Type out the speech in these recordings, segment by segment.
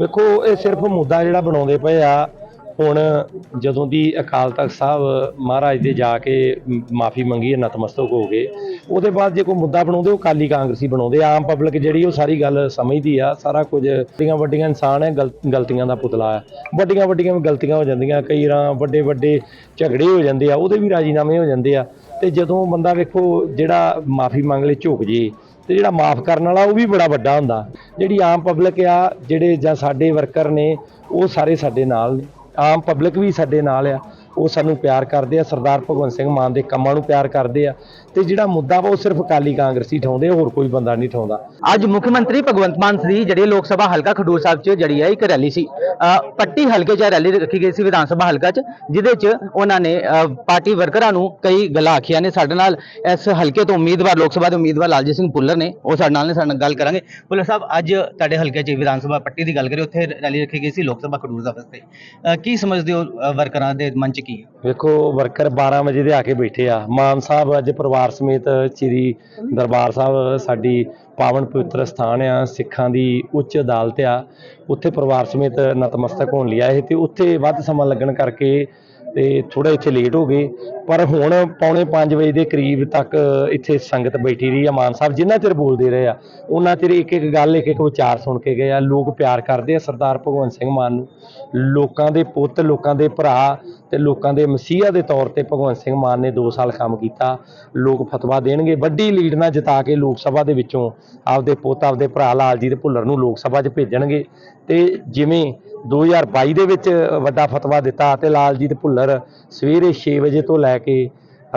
ਵੇਖੋ, ਇਹ ਸਿਰਫ ਮੁੱਦਾ ਜਿਹੜਾ ਬਣਾਉਂਦੇ ਪਏ ਆ, ਹੁਣ ਜਦੋਂ ਦੀ ਅਕਾਲ ਤਖਤ ਸਾਹਿਬ ਮਹਾਰਾਜ ਦੇ ਜਾ ਕੇ ਮਾਫੀ ਮੰਗੀ ਹੈ ਨਤਮਸਤਕ ਹੋ ਗਏ, ਉਹਦੇ ਬਾਅਦ ਜੇ ਕੋਈ ਮੁੱਦਾ ਬਣਾਉਂਦੇ, ਉਹ ਕਾਲੀ ਕਾਂਗਰਸੀ ਬਣਾਉਂਦੇ, ਆਮ ਪਬਲਿਕ ਜਿਹੜੀ ਉਹ ਸਾਰੀ ਗੱਲ ਸਮਝਦੀ ਆ, ਸਾਰਾ ਕੁਝ ਵੱਡੀਆਂ ਵੱਡੀਆਂ ਇਨਸਾਨ ਹੈ, ਗਲ- ਗਲਤੀਆਂ ਦਾ ਪੁਤਲਾ ਹੈ, ਵੱਡੀਆਂ ਵੱਡੀਆਂ ਵੀ ਗਲਤੀਆਂ ਹੋ ਜਾਂਦੀਆਂ, ਕਈ ਰਾਂ ਵੱਡੇ ਵੱਡੇ ਝਗੜੇ ਹੋ ਜਾਂਦੇ ਆ, ਉਹਦੇ ਵੀ ਰਾਜੀਨਾਮੇ ਹੋ ਜਾਂਦੇ ਆ, ਤੇ ਜਦੋਂ ਬੰਦਾ ਵੇਖੋ ਜਿਹੜਾ ਮਾਫੀ ਮੰਗ ਲਈ ਝੁਕ ਜੇ ਤੇ ਜਿਹੜਾ ਮਾਫ ਕਰਨ ਵਾਲਾ ਉਹ ਵੀ ਬੜਾ ਵੱਡਾ ਹੁੰਦਾ। ਜਿਹੜੀ ਆਮ ਪਬਲਿਕ ਆ, ਜਿਹੜੇ ਜਾਂ ਸਾਡੇ ਵਰਕਰ ਨੇ, ਉਹ ਸਾਰੇ ਸਾਡੇ ਨਾਲ ਨੇ। ਆਮ ਪਬਲਿਕ ਵੀ ਸਾਡੇ ਨਾਲ ਆ। ਉਹ ਸਾਨੂੰ ਪਿਆਰ ਕਰਦੇ ਆ, ਸਰਦਾਰ ਭਗਵੰਤ ਸਿੰਘ ਮਾਨ ਦੇ ਕੰਮਾਂ ਨੂੰ ਪਿਆਰ ਕਰਦੇ ਆ ਤੇ ਜਿਹੜਾ ਮੁੱਦਾ ਵਾ ਉਹ ਸਿਰਫ ਅਕਾਲੀ ਕਾਂਗਰਸੀ ਠਾਉਂਦੇ ਹੋਰ ਕੋਈ ਬੰਦਾ ਨਹੀਂ ਠਾਉਂਦਾ। ਅੱਜ ਮੁੱਖ ਮੰਤਰੀ ਭਗਵੰਤ ਮਾਨ ਸੀ ਜਿਹੜੇ ਲੋਕ ਸਭਾ ਹਲਕਾ ਖਡੂਰ ਸਾਹਿਬ 'ਚ ਜਿਹੜੀ ਹੈ ਇੱਕ ਰੈਲੀ ਸੀ। ਅਹ ਪੱਟੀ ਹਲਕੇ 'ਚ ਰੈਲੀ ਰੱਖੀ ਗਈ ਸੀ ਵਿਧਾਨ ਸਭਾ ਹਲਕਾ 'ਚ, ਜਿਹਦੇ 'ਚ ਉਹਨਾਂ ਨੇ ਅਹ ਪਾਰਟੀ ਵਰਕਰਾਂ ਨੂੰ ਕਈ ਗੱਲਾਂ ਆਖੀਆਂ ਨੇ। ਸਾਡੇ ਨਾਲ ਇਸ ਹਲਕੇ ਤੋਂ ਉਮੀਦਵਾਰ, ਲੋਕ ਸਭਾ ਦੇ ਉਮੀਦਵਾਰ ਲਾਲਜੀਤ ਸਿੰਘ ਭੁੱਲਰ ਨੇ। ਉਹ ਸਾਡੇ ਨਾਲ ਨੇ, ਸਾਡੇ ਨਾਲ ਗੱਲ ਕਰਾਂਗੇ। ਭੁੱਲਰ ਸਾਹਿਬ, ਅੱਜ ਤੁਹਾਡੇ ਹਲਕੇ 'ਚ ਵਿਧਾਨ ਸਭਾ ਪੱਟੀ ਦੀ ਗੱਲ ਕਰੀ ਉੱਥੇ ਰੈਲੀ ਰੱਖੀ ਗਈ ਸੀ ਲੋਕ ਸਭਾ ਖਡੂਰ ਸਾਹਿਬ ਤੇ ਅਹ ਕੀ ਸਮਝਦੇ ਹੋ ਵਰਕਰਾਂ ਦੇ ਮਨ 'ਚ ਕੀ ਵੇਖੋ ਵਰਕਰ 12 ਵਜੇ ਦੇ ਆ ਕੇ ਬੈਠੇ ਆ। ਮਾਨ ਸਾਹਿਬ ਅੱਜ ਪਰਿਵਾਰ ਸਮੇਤ ਸ੍ਰੀ ਦਰਬਾਰ ਸਾਹਿਬ, ਸਾਡੀ ਪਾਵਨ ਪਵਿੱਤਰ ਸਥਾਨ ਆ, ਸਿੱਖਾਂ ਦੀ ਉੱਚ ਅਦਾਲਤ ਆ। ਉੱਥੇ ਪਰਿਵਾਰ ਸਮੇਤ ਨਤਮਸਤਕ ਹੋਣ ਲਈ ਆਏ ਤੇ ਉੱਥੇ ਵੱਧ ਸਮਾਂ ਲੱਗਣ ਕਰਕੇ ਤੇ ਥੋੜਾ ਇੱਥੇ ਲੇਟ ਹੋ ਗਏ। ਪਰ ਹੁਣ ਪੌਣੇ 5 ਵਜੇ ਦੇ ਕਰੀਬ ਤੱਕ ਇੱਥੇ ਸੰਗਤ ਬੈਠੀ ਰਹੀ ਆ, ਮਾਨ ਸਾਹਿਬ ਜਿੰਨਾ ਚਿਰ ਬੋਲਦੇ ਰਹੇ ਆ, ਉਹਨਾਂ ਚਿਰ ਇੱਕ ਇੱਕ ਗੱਲ, ਇੱਕ ਇੱਕ ਵਿਚਾਰ ਸੁਣ ਕੇ ਗਏ ਆ। ਲੋਕ ਪਿਆਰ ਕਰਦੇ ਆ ਸਰਦਾਰ ਭਗਵੰਤ ਸਿੰਘ ਮਾਨ ਨੂੰ। ਲੋਕਾਂ ਦੇ ਪੁੱਤ, ਲੋਕਾਂ ਦੇ ਭਰਾ ਤੇ ਲੋਕਾਂ ਦੇ ਮਸੀਹਾ ਦੇ ਤੌਰ ਤੇ ਭਗਵੰਤ ਸਿੰਘ ਮਾਨ ਨੇ 2 ਸਾਲ ਕੰਮ ਕੀਤਾ, ਲੋਕ ਫਤਵਾ ਦੇਣਗੇ। ਵੱਡੀ ਲੀਡ ਨਾਲ ਜਿਤਾ ਕੇ ਲੋਕ ਸਭਾ ਦੇ ਵਿੱਚੋਂ ਆਪਦੇ ਪੁੱਤ, ਆਪਦੇ ਭਰਾ ਲਾਲਜੀਤ ਭੁੱਲਰ ਨੂੰ ਲੋਕ ਸਭਾ 'ਚ ਭੇਜਣਗੇ। ਤੇ ਜਿਵੇਂ 2022 ਦੇ ਵਿੱਚ ਵੱਡਾ ਫਤਵਾ ਦਿੱਤਾ ਤੇ ਲਾਲਜੀਤ ਭੁੱਲਰ ਸਵੇਰੇ 6 ਵਜੇ ਤੋਂ ਲੈ ਕੇ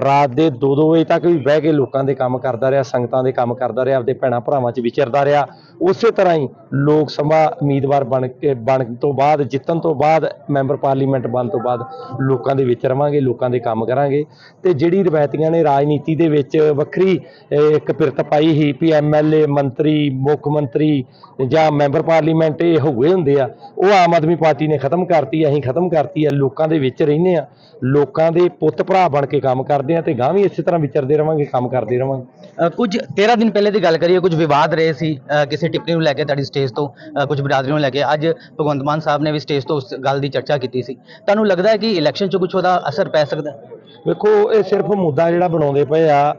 ਰਾਤ ਦੇ 2-2 ਵਜੇ ਤੱਕ ਵੀ ਬਹਿ ਕੇ ਲੋਕਾਂ ਦੇ ਕੰਮ ਕਰਦਾ ਰਿਹਾ, ਸੰਗਤਾਂ ਦੇ ਕੰਮ ਕਰਦਾ ਰਿਹਾ, ਆਪਦੇ ਭੈਣਾਂ ਭਰਾਵਾਂ 'ਚ ਵਿਚਰਦਾ ਰਿਹਾ। ਉਸੇ ਤਰ੍ਹਾਂ ਹੀ ਲੋਕ ਸਭਾ ਉਮੀਦਵਾਰ ਬਣ ਕੇ ਬਣਨ ਤੋਂ ਬਾਅਦ, ਜਿੱਤਣ ਤੋਂ ਬਾਅਦ, ਮੈਂਬਰ ਪਾਰਲੀਮੈਂਟ ਬਣਨ ਤੋਂ ਬਾਅਦ ਲੋਕਾਂ ਦੇ ਵਿੱਚ ਰਵਾਂਗੇ, ਲੋਕਾਂ ਦੇ ਕੰਮ ਕਰਾਂਗੇ। ਤੇ ਜਿਹੜੀ ਰਵਾਇਤੀਆਂ ਨੇ ਰਾਜਨੀਤੀ ਦੇ ਵਿੱਚ ਵੱਖਰੀ ਇੱਕ ਪਿਰਤ ਪਾਈ ਸੀ ਵੀ ਐਮਐਲਏ ਮੰਤਰੀ, ਮੁੱਖ ਮੰਤਰੀ ਜਾਂ ਮੈਂਬਰ ਪਾਰਲੀਮੈਂਟ, ਇਹ ਹੋਏ ਹੁੰਦੇ ਆ। ਉਹ ਆਮ ਆਦਮੀ ਪਾਰਟੀ ਨੇ ਖਤਮ ਕਰਤੀ, ਅਸੀਂ ਖਤਮ ਕਰਤੀ ਆ। ਲੋਕਾਂ ਦੇ ਵਿੱਚ ਰਹਿੰਦੇ ਆ। ਲੋਕਾਂ ਦੇ ਪੁੱਤ ਭਰਾ ਬਣ ਕੇ ਕੰਮ ਕਰਦੇ ਆ ਤੇ ਗਾਂ ਵੀ ਇਸੇ ਤਰ੍ਹਾਂ ਵਿਚਰਦੇ ਰਵਾਂਗੇ ਕੰਮ ਕਰਦੇ ਰਵਾਂਗੇ। ਅ, ਕੁਝ 13 ਦਿਨ ਪਹਿਲੇ ਦੀ ਗੱਲ ਕਰੀਏ ਕੁਝ ਵਿਵਾਦ ਰਹੇ ਸੀ ਅ, ਕਿਸੇ ਟਿੱਪਣੀ ਨੂੰ ਲੈ ਕੇ ਤੁਹਾਡੀ ਸਟੇਜ ਤੋਂ ਅ, ਕੁਝ ਬਰਾਦਰੀ ਨੂੰ ਲੈ ਕੇ। ਅੱਜ ਭਗਵੰਤ ਮਾਨ ਸਾਹਿਬ ਨੇ ਵੀ ਸਟੇਜ ਤੋਂ ਉਸ ਗੱਲ ਦੀ ਚਰਚਾ ਕੀਤੀ ਸੀ। ਤੁਹਾਨੂੰ ਲੱਗਦਾ ਹੈ ਕਿ ਇਲੈਕਸ਼ਨ 'ਚ ਕੁਝ ਉਹਦਾ ਅਸਰ ਪੈ ਸਕਦਾ ਹੈ? ਵੇਖੋ ਇਹ ਸਿਰਫ ਮੁੱਦਾ ਜਿਹੜਾ ਬਣਾਉਂਦੇ ਪਏ ਆ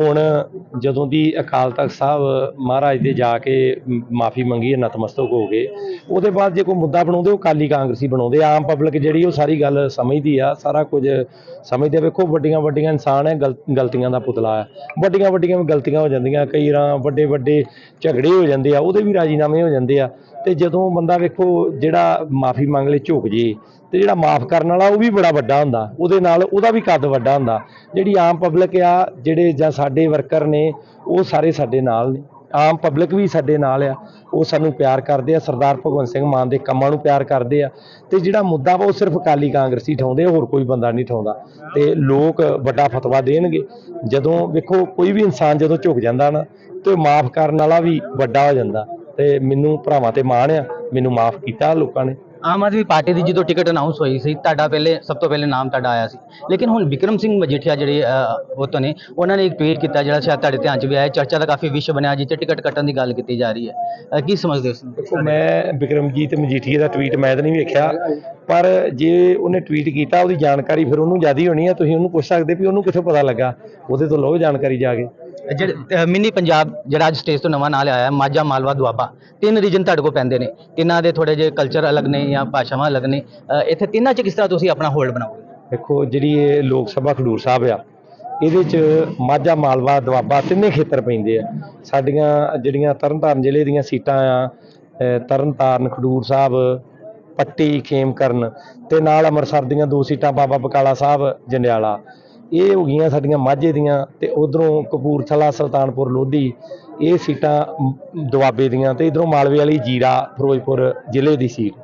ਹੁਣ ਜਦੋਂ ਦੀ ਅਕਾਲ ਤਖਤ ਸਾਹਿਬ ਮਹਾਰਾਜ ਦੇ ਜਾ ਕੇ ਮਾਫੀ ਮੰਗੀ ਹੈ ਨਤਮਸਤਕ ਹੋ ਗਏ, ਉਹਦੇ ਬਾਅਦ ਜੇ ਕੋਈ ਮੁੱਦਾ ਬਣਾਉਂਦੇ, ਉਹ ਕਾਲੀ ਕਾਂਗਰਸੀ ਬਣਾਉਂਦੇ, ਆਮ ਪਬਲਿਕ ਜਿਹੜੀ ਉਹ ਸਾਰੀ ਗੱਲ ਸਮਝਦੀ ਆ, ਸਾਰਾ ਕੁਝ ਸਮਝਦੇ ਵੇਖੋ ਵੱਡੀਆਂ ਵੱਡੀਆਂ ਇਨਸਾਨ ਹੈ ਗਲ- ਗਲਤੀਆਂ ਦਾ ਪੁਤਲਾ ਹੈ ਵੱਡੀਆਂ ਵੱਡੀਆਂ ਵੀ ਗਲਤੀਆਂ ਹੋ ਜਾਂਦੀਆਂ, ਕਈ ਰਾਂ ਵੱਡੇ ਵੱਡੇ ਝਗੜੇ ਹੋ ਜਾਂਦੇ ਆ, ਉਹਦੇ ਵੀ ਰਾਜੀਨਾਮੇ ਹੋ ਜਾਂਦੇ ਆ, ਤੇ ਜਦੋਂ ਬੰਦਾ ਵੇਖੋ ਜਿਹੜਾ ਮਾਫੀ ਮੰਗ ਲਈ ਝੁਕ ਜੇ, ਤੇ ਜਿਹੜਾ ਮਾਫ ਕਰਨ ਵਾਲਾ ਉਹ ਵੀ ਬੜਾ ਵੱਡਾ ਹੁੰਦਾ, ਉਹਦੇ ਨਾਲ ਉਹਦਾ ਵੀ ਕੱਦ ਵੱਡਾ ਹੁੰਦਾ, ਜਿਹੜੀ ਆਮ ਪਬਲਿਕ ਆ, ਜਿਹੜੇ ਜਾਂ ਸਾਡੇ ਵਰਕਰ ਨੇ, ਉਹ ਸਾਰੇ ਸਾਡੇ ਨਾਲ ਨੇ। ਆਮ ਪਬਲਿਕ ਵੀ ਸਾਡੇ ਨਾਲ ਆ। ਉਹ ਸਾਨੂੰ ਪਿਆਰ ਕਰਦੇ ਆ। ਸਰਦਾਰ ਭਗਵੰਤ ਸਿੰਘ ਮਾਨ ਦੇ ਕੰਮਾਂ ਨੂੰ ਪਿਆਰ ਕਰਦੇ ਆ। ਤੇ ਜਿਹੜਾ ਮੁੱਦਾ ਵਾ, ਉਹ ਸਿਰਫ ਅਕਾਲੀ ਕਾਂਗਰਸੀ ਠਾਉਂਦੇ ਹੋਰ ਕੋਈ ਬੰਦਾ ਨਹੀਂ ਠਾਉਂਦਾ। ਤੇ ਲੋਕ ਵੱਡਾ ਫਤਵਾ ਦੇਣਗੇ। ਜਦੋਂ ਵੇਖੋ, ਕੋਈ ਵੀ ਇਨਸਾਨ ਜਦੋਂ ਝੁਕ ਜਾਂਦਾ ਨਾ, ਤੇ ਮਾਫ ਕਰਨ ਵਾਲਾ ਵੀ ਵੱਡਾ ਹੋ ਜਾਂਦਾ। ਤੇ ਮੈਨੂੰ ਭਰਾਵਾਂ ਤੇ ਮਾਣ ਆ। ਮੈਨੂੰ ਮਾਫ ਕੀਤਾ ਲੋਕਾਂ ਨੇ। ਆਮ ਆਦਮੀ ਪਾਰਟੀ ਦੀ ਜਦੋਂ ਟਿਕਟ ਅਨਾਉਂਸ ਹੋਈ ਸੀ, ਤੁਹਾਡਾ ਪਹਿਲੇ, ਸਭ ਤੋਂ ਪਹਿਲੇ ਨਾਮ ਤੁਹਾਡਾ ਆਇਆ ਸੀ। ਲੇਕਿਨ ਹੁਣ ਵਿਕਰਮ ਸਿੰਘ ਮਜੀਠੀਆ ਜਿਹੜੇ ਉਹ ਤੋਂ ਨੇ, ਉਹਨਾਂ ਨੇ ਇੱਕ ਟਵੀਟ ਕੀਤਾ ਜਿਹੜਾ ਸ਼ਾਇਦ ਤੁਹਾਡੇ ਧਿਆਨ 'ਚ ਵੀ ਆਇਆ। ਚਰਚਾ ਦਾ ਕਾਫੀ ਵਿਸ਼ਵ ਬਣਿਆ ਜਿੱਥੇ ਟਿਕਟ ਕੱਟਣ ਦੀ ਗੱਲ ਕੀਤੀ ਜਾ ਰਹੀ ਹੈ। ਕੀ ਸਮਝਦੇ ਹੋ ਇਸ ਦੇਖੋ, ਮੈਂ ਬਿਕਰਮਜੀਤ ਮਜੀਠੀਆ ਦਾ ਟਵੀਟ ਮੈਂ ਤਾਂ ਨਹੀਂ ਵੇਖਿਆ, ਪਰ ਜੇ ਉਹਨੇ ਟਵੀਟ ਕੀਤਾ, ਉਹਦੀ ਜਾਣਕਾਰੀ ਫਿਰ ਉਹਨੂੰ ਜ਼ਿਆਦਾ ਹੋਣੀ ਹੈ ਤੁਸੀਂ ਉਹਨੂੰ ਪੁੱਛ ਸਕਦੇ ਵੀ ਉਹਨੂੰ ਕਿੱਥੋਂ ਪਤਾ ਲੱਗਾ? ਉਹਦੇ ਤੋਂ ਲਓ ਜਾਣਕਾਰੀ ਜਾ ਕੇ। ਜਿਹੜੇ ਮਿੰਨੀ ਪੰਜਾਬ ਜਿਹੜਾ ਅੱਜ ਸਟੇਜ ਤੋਂ ਨਵਾਂ ਨਾਲ ਆਇਆ ਹੈ, ਮਾਝਾ, ਮਾਲਵਾ, ਦੁਆਬਾ। ਤਿੰਨ ਰੀਜਨ ਤੁਹਾਡੇ ਕੋਲ ਪੈਂਦੇ ਨੇ। ਤਿੰਨਾਂ ਦੇ ਥੋੜੇ ਜਿਹੇ ਕਲਚਰ ਅਲੱਗ ਨੇ ਜਾਂ ਭਾਸ਼ਾਵਾਂ ਅਲੱਗ ਨੇ। ਇੱਥੇ ਤਿੰਨਾਂ 'ਚ ਕਿਸ ਤਰ੍ਹਾਂ ਤੁਸੀਂ ਆਪਣਾ ਹੋਲਡ ਬਣਾਓਗੇ? ਦੇਖੋ, ਜਿਹੜੀ ਇਹ ਲੋਕ ਸਭਾ ਖਡੂਰ ਸਾਹਿਬ ਆ, ਇਹਦੇ ਚ ਮਾਝਾ, ਮਾਲਵਾ, ਦੁਆਬਾ ਤਿੰਨੇ ਖੇਤਰ ਪੈਂਦੇ ਆ। ਸਾਡੀਆਂ ਜਿਹੜੀਆਂ ਤਰਨਤਾਰਨ ਜ਼ਿਲ੍ਹੇ ਦੀਆਂ ਸੀਟਾਂ ਆ ਤਰਨਤਾਰਨ, ਖਡੂਰ ਸਾਹਿਬ, ਪੱਟੀ, ਖੇਮਕਰਨ ਤੇ ਨਾਲ ਅੰਮ੍ਰਿਤਸਰ ਦੀਆਂ ਦੋ ਸੀਟਾਂ ਬਾਬਾ ਬਕਾਲਾ ਸਾਹਿਬ, ਜੰਡਿਆਲਾ। ਇਹ ਹੋ ਗਈਆਂ ਸਾਡੀਆਂ ਮਾਝੇ ਦੀਆਂ ਤੇ ਉਧਰੋਂ ਕਪੂਰਥਲਾ, ਸੁਲਤਾਨਪੁਰ, ਲੋਧੀ, ਇਹ ਸੀਟਾਂ ਦੁਆਬੇ ਦੀਆਂ ਤੇ ਇਧਰੋਂ ਮਾਲਵੇ ਵਾਲੀ ਜੀਰਾ, ਫਿਰੋਜ਼ਪੁਰ ਜ਼ਿਲ੍ਹੇ ਦੀ ਸੀਟ।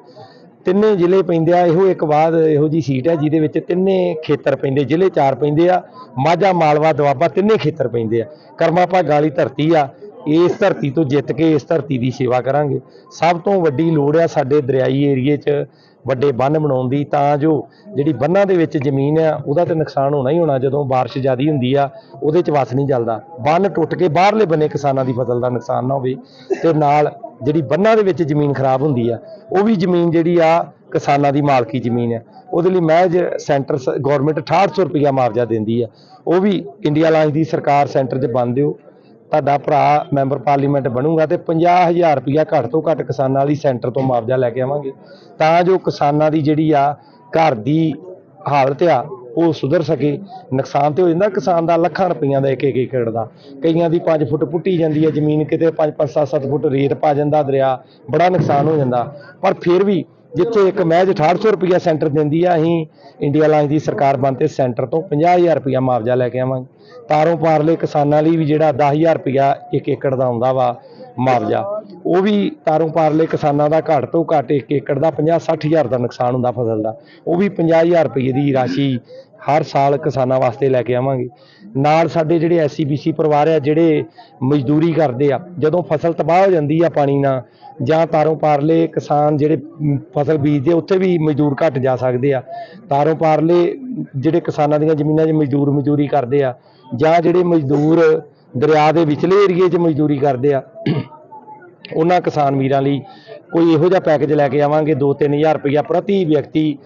ਤਿੰਨੇ ਜ਼ਿਲ੍ਹੇ ਪੈਂਦੇ ਆ, ਇਹੋ ਇੱਕ ਬਾਅਦ ਇਹੋ ਜੀ ਸੀਟ ਹੈ ਜਿਹਦੇ ਵਿੱਚ ਤਿੰਨੇ ਖੇਤਰ ਪੈਂਦੇ, ਜ਼ਿਲ੍ਹੇ ਚਾਰ ਪੈਂਦੇ ਆ, ਮਾਝਾ, ਮਾਲਵਾ, ਦੁਆਬਾ ਤਿੰਨੇ ਖੇਤਰ ਪੈਂਦੇ ਆ। ਕਰਮਾ ਭਾਗਾਂ ਵਾਲੀ ਧਰਤੀ ਆ ਇਸ ਧਰਤੀ ਤੋਂ ਜਿੱਤ ਕੇ ਇਸ ਧਰਤੀ ਦੀ ਸੇਵਾ ਕਰਾਂਗੇ। ਸਭ ਤੋਂ ਵੱਡੀ ਲੋੜ ਆ ਸਾਡੇ ਦਰਿਆਈ ਏਰੀਏ 'ਚ ਵੱਡੇ ਬੰਨ ਬਣਾਉਣ ਦੀ, ਤਾਂ ਜੋ ਜਿਹੜੀ ਬੰਨਾਂ ਦੇ ਵਿੱਚ ਜ਼ਮੀਨ ਆ, ਉਹਦਾ ਤੇ ਨੁਕਸਾਨ ਹੋਣਾ ਹੀ ਹੋਣਾ, ਜਦੋਂ ਬਾਰਿਸ਼ ਜ਼ਿਆਦੀ ਹੁੰਦੀ ਆ, ਉਹਦੇ 'ਚ ਵਸ ਨਹੀਂ ਚੱਲਦਾ। ਬੰਨ ਟੁੱਟ ਕੇ ਬਾਹਰਲੇ ਬੰਨੇ ਕਿਸਾਨਾਂ ਦੀ ਫਸਲ ਦਾ ਨੁਕਸਾਨ ਨਾ ਹੋਵੇ ਤੇ ਨਾਲ ਜਿਹੜੀ ਬੰਨਾਂ ਦੇ ਵਿੱਚ ਜ਼ਮੀਨ ਖਰਾਬ ਹੁੰਦੀ ਆ, ਉਹ ਵੀ ਜ਼ਮੀਨ ਜਿਹੜੀ ਆ, ਕਿਸਾਨਾਂ ਦੀ ਮਾਲਕੀ ਜ਼ਮੀਨ ਹੈ ਉਹਦੇ ਲਈ ਮਹਿਜ ਸੈਂਟਰ ਗਵਰਨਮੈਂਟ 6800 ਰੁਪਇਆ ਮੁਆਵਜ਼ਾ ਦਿੰਦੀ ਆ। ਉਹ ਵੀ ਇੰਡੀਆ ਲਾਂਚ ਦੀ ਸਰਕਾਰ ਸੈਂਟਰ 'ਚ ਬੰਦ ਦਿਓ। ਤੁਹਾਡਾ ਭਰਾ ਮੈਂਬਰ ਪਾਰਲੀਮੈਂਟ ਬਣੂਗਾ ਤੇ 50000 ਰੁਪਇਆ ਘੱਟ ਤੋਂ ਘੱਟ ਕਿਸਾਨਾਂ ਲਈ ਸੈਂਟਰ ਤੋਂ ਮੁਆਵਜ਼ਾ ਲੈ ਕੇ ਆਵਾਂਗੇ। ਤਾਂ ਜੋ ਕਿਸਾਨਾਂ ਦੀ ਜਿਹੜੀ ਆ ਘਰ ਦੀ ਹਾਲਤ ਆ ਉਹ ਸੁਧਰ ਸਕੇ, ਨੁਕਸਾਨ ਤੇ ਹੋ ਜਾਂਦਾ, ਕਿਸਾਨ ਦਾ ਲੱਖਾਂ ਰੁਪਈਆਂ ਦਾ ਇੱਕ ਇੱਕ ਏਕੜ ਦਾ। ਕਈਆਂ ਦੀ 5 ਫੁੱਟ ਪੁੱਟੀ ਜਾਂਦੀ ਹੈ, ਜ਼ਮੀਨ ਕਿਤੇ 5 5 7 7 ਫੁੱਟ ਰੇਤ ਪਾ ਜਾਂਦਾ ਦਰਿਆ, ਬੜਾ ਨੁਕਸਾਨ ਹੋ ਜਾਂਦਾ। ਪਰ ਫਿਰ ਵੀ ਜਿੱਥੇ ਇੱਕ ਮਹਿਜ 6800 ਰੁਪਇਆ ਸੈਂਟਰ ਦਿੰਦੀ ਆ, ਅਸੀਂ ਇੰਡੀਆ ਲਾਈਨ ਦੀ ਸਰਕਾਰ ਬਣਤੇ ਸੈਂਟਰ ਤੋਂ 50000 ਰੁਪਇਆ ਮੁਆਵਜ਼ਾ ਲੈ ਕੇ ਆਵਾਂਗੇ। ਤਾਰੋਂ ਪਾਰਲੇ ਕਿਸਾਨਾਂ ਲਈ ਵੀ ਜਿਹੜਾ 10000 ਰੁਪਇਆ ਇੱਕ ਏਕੜ ਦਾ ਆਉਂਦਾ ਵਾ ਮੁਆਵਜ਼ਾ, ਉਹ ਵੀ ਤਾਰੋਂ ਪਾਰਲੇ ਕਿਸਾਨਾਂ ਦਾ ਘੱਟ ਤੋਂ ਘੱਟ ਇੱਕ ਏਕੜ ਦਾ 50 60000 ਦਾ ਨੁਕਸਾਨ ਹੁੰਦਾ ਫਸਲ ਦਾ। ਉਹ ਵੀ 50000 ਰੁਪਏ ਦੀ ਰਾਸ਼ੀ ਹਰ ਸਾਲ ਕਿਸਾਨਾਂ ਵਾਸਤੇ ਲੈ ਕੇ ਆਵਾਂਗੇ। ਨਾਲ ਸਾਡੇ ਜਿਹੜੇ ਐਸਸੀਬੀਸੀ ਪਰਿਵਾਰ ਆ, ਜਿਹੜੇ ਮਜ਼ਦੂਰੀ ਕਰਦੇ ਆ, ਜਦੋਂ ਫਸਲ ਤਬਾਹ ਹੋ ਜਾਂਦੀ ਆ ਪਾਣੀ ਨਾਲ, ਜਾਂ ਤਾਰੋਂ ਪਾਰਲੇ ਕਿਸਾਨ ਜਿਹੜੇ ਫਸਲ ਬੀਜਦੇ ਉੱਥੇ ਵੀ ਮਜ਼ਦੂਰ ਘੱਟ ਜਾ ਸਕਦੇ ਆ। ਤਾਰੋਂ ਪਾਰਲੇ ਜਿਹੜੇ ਕਿਸਾਨਾਂ ਦੀਆਂ ਜ਼ਮੀਨਾਂ 'ਚ ਮਜ਼ਦੂਰ ਮਜ਼ਦੂਰੀ ਕਰਦੇ ਆ, ਜਾਂ ਜਿਹੜੇ ਮਜ਼ਦੂਰ ਦਰਿਆ ਦੇ ਵਿਚਲੇ ਏਰੀਏ 'ਚ ਮਜ਼ਦੂਰੀ ਕਰਦੇ ਆ ਉਹਨਾਂ ਕਿਸਾਨ ਵੀਰਾਂ ਲਈ ਕੋਈ ਇਹੋ ਜਿਹਾ ਪੈਕੇਜ ਲੈ ਕੇ ਆਵਾਂਗੇ 2-3000 ਰੁਪਇਆ ਪ੍ਰਤੀ ਵਿਅਕਤੀ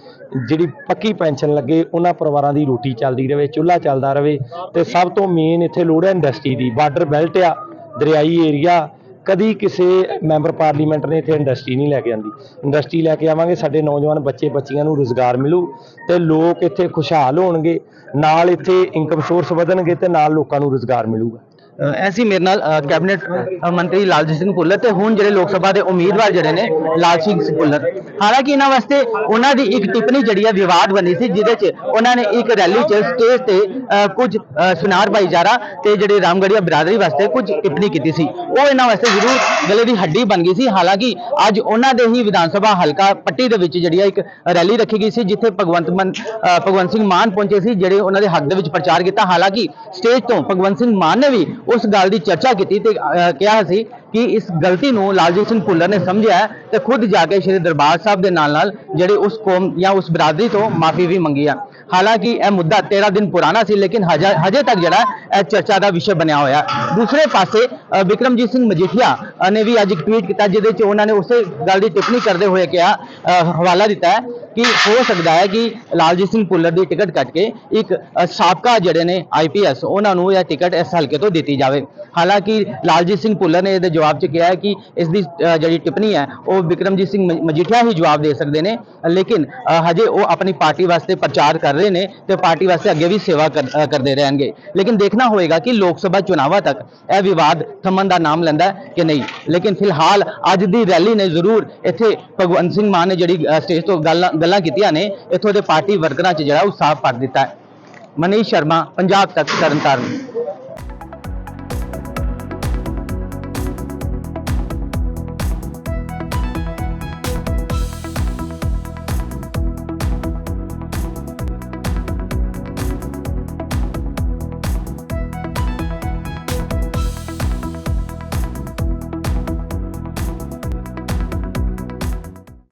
ਜਿਹੜੀ ਪੱਕੀ ਪੈਨਸ਼ਨ ਲੱਗੇ, ਉਹਨਾਂ ਪਰਿਵਾਰਾਂ ਦੀ ਰੋਟੀ ਚੱਲਦੀ ਰਹੇ, ਚੁੱਲ੍ਹਾ ਚੱਲਦਾ ਰਹੇ ਤੇ ਸਭ ਤੋਂ ਮੇਨ ਇੱਥੇ ਲੋੜ ਹੈ ਇੰਡਸਟਰੀ ਦੀ ਬਾਰਡਰ ਬੈਲਟ ਆ, ਦਰਿਆਈ ਏਰੀਆ ਕਦੀ ਕਿਸੇ ਮੈਂਬਰ ਪਾਰਲੀਮੈਂਟ ਨੇ ਇੱਥੇ ਇੰਡਸਟਰੀ ਨਹੀਂ ਲੈ ਕੇ ਆਂਦੀ। ਇੰਡਸਟਰੀ ਲੈ ਕੇ ਆਵਾਂਗੇ, ਸਾਡੇ ਨੌਜਵਾਨ ਬੱਚੇ, ਬੱਚੀਆਂ ਨੂੰ ਰੋਜ਼ਗਾਰ ਮਿਲੂ ਤੇ ਲੋਕ ਇੱਥੇ ਖੁਸ਼ਹਾਲ ਹੋਣਗੇ, ਨਾਲ ਇੱਥੇ ਇਨਕਮ ਸੋਰਸ ਵਧਣਗੇ ਤੇ ਨਾਲ ਲੋਕਾਂ ਨੂੰ ਰੋਜ਼ਗਾਰ ਮਿਲੂਗਾ। ਐਸੀ ਮੇਰੇ ਨਾਲ ਕੈਬਨਿਟ ਮੰਤਰੀ ਲਾਲਜੀਤ ਸਿੰਘ ਭੁੱਲਰ ਤੇ ਹੁਣ ਜਿਹੜੇ ਲੋਕ ਸਭਾ ਦੇ ਉਮੀਦਵਾਰ ਜਿਹੜੇ ਨੇ ਲਾਲਜੀਤ ਸਿੰਘ ਭੁੱਲਰ। ਹਾਲਾਂਕਿ ਇਹਨਾਂ ਵਾਸਤੇ ਉਹਨਾਂ ਦੀ ਇੱਕ ਟਿੱਪਣੀ ਜਿਹੜੀ ਹੈ ਵਿਵਾਦ ਬਣੀ ਸੀ ਜਿਹਦੇ 'ਚ ਉਹਨਾਂ ਨੇ ਇੱਕ ਰੈਲੀ 'ਚ ਸਟੇਜ ਤੇ ਅ, ਕੁਝ ਸੁਨਾਰ ਭਾਈਚਾਰਾ ਤੇ ਜਿਹੜੇ ਰਾਮਗੜੀਆ ਬਰਾਦਰੀ ਵਾਸਤੇ ਕੁਝ ਟਿੱਪਣੀ ਕੀਤੀ ਸੀ। ਉਹ ਇਹਨਾਂ ਵਾਸਤੇ ਜ਼ਰੂਰ ਗਲੇ ਦੀ ਹੱਡੀ ਬਣ ਗਈ ਸੀ। ਹਾਲਾਂਕਿ ਅੱਜ ਉਹਨਾਂ ਦੇ ਹੀ ਵਿਧਾਨ ਸਭਾ ਹਲਕਾ ਪੱਟੀ ਦੇ ਵਿੱਚ ਜਿਹੜੀ ਹੈ ਇੱਕ ਰੈਲੀ ਰੱਖੀ ਗਈ ਸੀ ਜਿੱਥੇ ਭਗਵੰਤ ਮਨ ਭਗਵੰਤ ਸਿੰਘ ਮਾਨ ਪਹੁੰਚੇ ਸੀ ਜਿਹੜੇ ਉਹਨਾਂ ਦੇ ਹੱਕ ਦੇ ਵਿੱਚ ਪ੍ਰਚਾਰ ਕੀਤਾ। ਹਾਲਾਂਕਿ ਸਟੇਜ ਤੋਂ ਭਗਵੰਤ ਸਿੰਘ ਮਾਨ ਨੇ ਵੀ ਉਸ ਗੱਲ ਦੀ ਚਰਚਾ ਕੀਤੀ ਤੇ ਕਿਹਾ ਸੀ ਕਿ ਇਸ ਗਲਤੀ ਨੂੰ ਲਾਲਜੀਤ ਸਿੰਘ ਭੁੱਲਰ ਨੇ ਸਮਝਿਆ ਹੈ ਤੇ ਖੁਦ ਜਾ ਕੇ ਸ਼੍ਰੀ ਦਰਬਾਰ ਸਾਹਿਬ ਦੇ ਨਾਲ ਨਾਲ ਜਿਹੜੇ ਉਸ ਕੌਮ ਜਾਂ ਉਸ ਬਰਾਦਰੀ ਤੋਂ ਮਾਫੀ ਵੀ ਮੰਗੀ ਆ। ਹਾਲਾਂਕਿ ਇਹ ਮੁੱਦਾ 13 ਦਿਨ ਪੁਰਾਣਾ ਸੀ ਲੇਕਿਨ ਹਜੇ ਹਜੇ ਤੱਕ ਜਿਹੜਾ ਇਹ ਚਰਚਾ ਦਾ ਵਿਸ਼ਾ ਬਣਿਆ ਹੋਇਆ ਦੂਸਰੇ ਪਾਸੇ ਅ, ਵਿਕਰਮਜੀਤ ਸਿੰਘ ਮਜੀਠੀਆ ਨੇ ਵੀ ਅੱਜ ਇੱਕ ਟਵੀਟ ਕੀਤਾ ਜਿਹਦੇ 'ਚ ਉਹਨਾਂ ਨੇ ਉਸੇ ਗੱਲ ਦੀ ਟਿੱਪਣੀ ਕਰਦੇ ਹੋਏ ਕਿਹਾ ਹਵਾਲਾ ਦਿੱਤਾ ਹੈ ਕਿ ਹੋ ਸਕਦਾ ਹੈ ਕਿ ਲਾਲਜੀਤ ਸਿੰਘ ਭੁੱਲਰ ਦੀ ਟਿਕਟ ਕੱਟ ਕੇ ਇੱਕ ਸਾਬਕਾ ਜਿਹੜੇ ਨੇ ਆਈਪੀਐਸ ਉਹਨਾਂ ਨੂੰ ਇਹ ਟਿਕਟ ਇਸ ਹਲਕੇ ਤੋਂ ਦਿੱਤੀ ਜਾਵੇ। ਹਾਲਾਂਕਿ ਲਾਲਜੀਤ ਸਿੰਘ ਭੁੱਲਰ ਨੇ ਇਹਦੇ ਜਵਾਬ 'ਚ ਕਿਹਾ ਹੈ ਕਿ ਇਸ ਦੀ ਜਿਹੜੀ ਟਿੱਪਣੀ ਹੈ, ਉਹ ਵਿਕਰਮਜੀਤ ਸਿੰਘ ਮ- ਮਜੀਠੀਆ ਹੀ ਜਵਾਬ ਦੇ ਸਕਦੇ ਨੇ। ਲੇਕਿਨ ਹਜੇ ਉਹ ਆਪਣੀ ਪਾਰਟੀ ਵਾਸਤੇ ਪ੍ਰਚਾਰ ਕਰ ਰਹੇ ਨੇ ਤੇ ਪਾਰਟੀ ਵਾਸਤੇ ਅੱਗੇ ਵੀ ਸੇਵਾ ਕਰ- ਕਰਦੇ ਰਹਿਣਗੇ। ਲੇਕਿਨ ਦੇਖਣਾ ਹੋਏਗਾ ਕਿ ਲੋਕ ਸਭਾ ਚੁਣਾਵਾਂ ਤੱਕ ਇਹ ਵਿਵਾਦ ਥੰਮਣ ਦਾ ਨਾਮ ਲੈਂਦਾ ਕਿ ਨਹੀਂ। ਲੇਕਿਨ ਫਿਲਹਾਲ ਅੱਜ ਦੀ ਰੈਲੀ ਨੇ ਜ਼ਰੂਰ ਇੱਥੇ ਭਗਵੰਤ ਸਿੰਘ ਮਾਨ ਨੇ ਜਿਹੜੀ ਸਟੇਜ ਤੋਂ ਗੱਲ ਗੱਲਾਂ ਕੀਤੀਆਂ ਨੇ, ਇੱਥੋਂ ਦੇ ਪਾਰਟੀ ਵਰਕਰਾਂ 'ਚ ਜਿਹੜਾ ਉਤਸ਼ਾਹ ਭਰ ਦਿੱਤਾ ਹੈ। ਮਨੀਸ਼ ਸ਼ਰਮਾ, ਪੰਜਾਬ ਤੱਕ ਤਰਨਤਾਰਨ